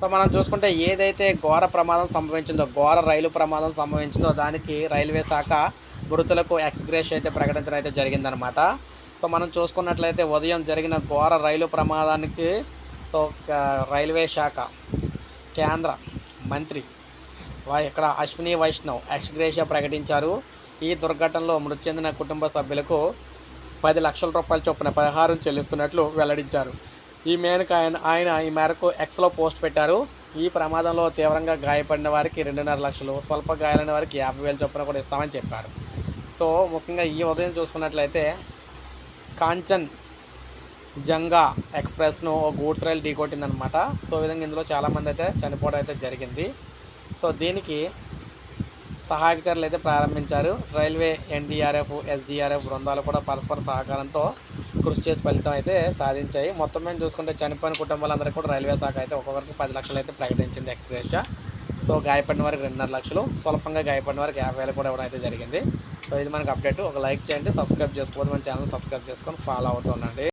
So మనం చూసుకుంటే ఏదైతే ఘోర ప్రమాదం సంభవించిందో ఘోర రైలు ప్రమాదం సంభవించిందో దానికి రైల్వే శాఖ మృతులకు ఎక్స్గ్రేష్ అయితే ప్రకటించడం అయితే జరిగిందనమాట సో మనం చూసుకున్నట్లయితే ఉదయం జరిగిన ఘోర రైలు ప్రమాదానికి సో రైల్వే శాఖ కేంద్ర మంత్రి వై- ఇక్కడ అశ్విని వైష్ణవ్ ఎక్స్గ్రేషియా ప్రకటించారు. ఈ దుర్ఘటనలో మృతి చెందిన కుటుంబ సభ్యులకు పది లక్షల రూపాయల చొప్పున పరిహారం చెల్లిస్తున్నట్లు వెల్లడించారు. ఈ మేరకు ఆయన ఆయన ఈ మేరకు ఎక్స్లో పోస్ట్ పెట్టారు. ఈ ప్రమాదంలో తీవ్రంగా గాయపడిన వారికి రెండున్నర లక్షలు స్వల్ప గాయాలైన వారికి యాభై వేల చొప్పున కూడా ఇస్తామని చెప్పారు. సో ముఖ్యంగా ఈ ఉదయం చూసుకున్నట్లయితే కాంచన్ జంగా ఎక్స్ప్రెస్ను ఓ గూడ్స్ రైలు ఢీకొట్టిందనమాట సో విధంగా ఇందులో చాలామంది అయితే చనిపోవడం అయితే జరిగింది. సో దీనికి సహాయక చర్యలు అయితే ప్రారంభించారు. రైల్వే ఎన్డీఆర్ఎఫ్ ఎస్డీఆర్ఎఫ్ బృందాలు కూడా పరస్పర సహకారంతో కృషి చేసి ఫలితం అయితే సాధించాయి. మొత్తం మేము చూసుకుంటే చనిపోయిన కుటుంబాలందరికీ కూడా రైల్వే శాఖ అయితే ఒక్కొక్కరికి పది లక్షలు అయితే ప్రకటించింది ఎక్స్ప్రెస్గా సో గాయపడిన వారికి రెండున్నర లక్షలు స్వల్పంగా గాయపడిన వారికి యాభై వేలు కూడా ఇవ్వడం అయితే జరిగింది. సో ఇది మనకి అప్డేట్. ఒక లైక్ చేయండి సబ్స్క్రైబ్ చేసుకోవద్దు మన ఛానల్ సబ్స్క్రైబ్ చేసుకొని ఫాలో అవుతూ ఉండండి.